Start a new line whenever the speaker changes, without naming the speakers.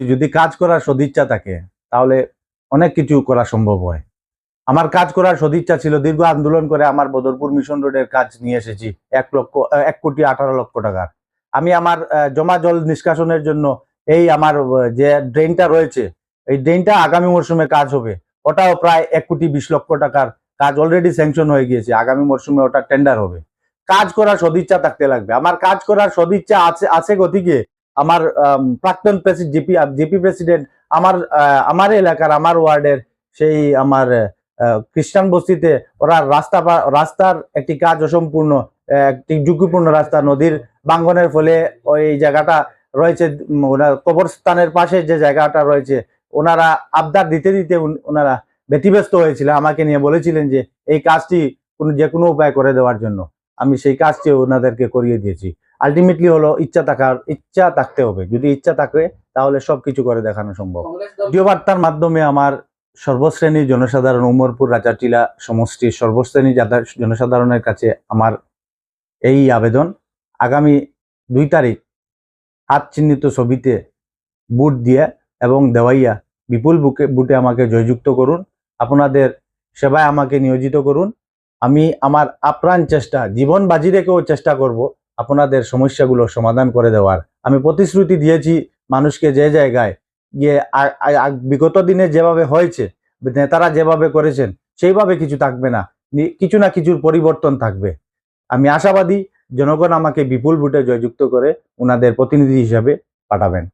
যদি কাজ করার সদিচ্ছা থাকে, তাহলে অনেক কিছু করা সম্ভব হয়। আমার কাজ করার সদিচ্ছা ছিল দীর্ঘ আন্দোলন করে আমার বদরপুর মিশন রোডের কাজ নিয়ে এসেছি, এক লক্ষ, এক কোটি আঠারো লক্ষ টাকার। আমি আমার জমা জল নিষ্কাশনের জন্য এই আমার যে ড্রেনটা রয়েছে, এই ড্রেনটা আগামী মরশুমে কাজ হবে। ওটাও প্রায় এক কোটি বিশ লক্ষ টাকার কাজ অলরেডি স্যাংশন হয়ে গিয়েছে। আগামী মরশুমে ওটা টেন্ডার হবে। কাজ করার সদিচ্ছা থাকতে লাগবে। আমার কাজ করার সদিচ্ছা আছে আছে গতিকে আমার আম, প্রাক্তন জিপি জিপি প্রেসিডেন্ট আমার আমার এলাকার আমার ওয়ার্ডের সেই আমার খ্রিস্টান বস্তিতে ওরা রাস্তা রাস্তার একটি কাজ অসম্পূর্ণ একটি ঝুঁকিপূর্ণ রাস্তা নদীর বাঙ্গনের ফলে ওই জায়গাটা রয়েছে ওনার কবরস্থানের পাশে যে জায়গাটা রয়েছে ওনারা আবদার দিতে দিতে ওনারা ব্যতিব্যস্ত হয়েছিলেন। আমাকে নিয়ে বলেছিলেন যে এই কাজটি কোনো যে কোনো উপায় করে দেওয়ার জন্য। আমি সেই কাজটি ওনাদেরকে করিয়ে দিয়েছি। আলটিমেটলি হলো ইচ্ছা থাকার ইচ্ছা থাকতে হবে। যদি ইচ্ছা থাকে তাহলে সব কিছু করে দেখানো সম্ভব। ভিডিও বার্তার মাধ্যমে আমার সর্বশ্রেণীর জনসাধারণ উমরপুর রাজাটিলা সমষ্টির সর্বশ্রেণী জনসাধারণের কাছে আমার এই আবেদন। আগামী দুই তারিখ হাত চিহ্নিত ছবিতে বুট দিয়ে এবং দেওয়াইয়া বিপুল বুকে বুটে আমাকে জয়যুক্ত করুন। আপনাদের সেবায় আমাকে নিয়োজিত করুন। আমি আমার আপ্রাণ চেষ্টা জীবন বাজি রেখেও চেষ্টা করব। আপনাদের সমস্যাগুলো সমাধান করে দেওয়ার। আমি প্রতিশ্রুতি দিয়েছি মানুষকে যে জায়গায় গিয়ে বিগত দিনে যেভাবে হয়েছে, নেতারা যেভাবে করেছেন, সেইভাবে কিছু থাকবে না। কিছু না কিছুর পরিবর্তন থাকবে। আমি আশাবাদী জনগণ আমাকে বিপুল ভোটে জয়যুক্ত করে ওনাদের প্রতিনিধি হিসাবে পাঠাবেন।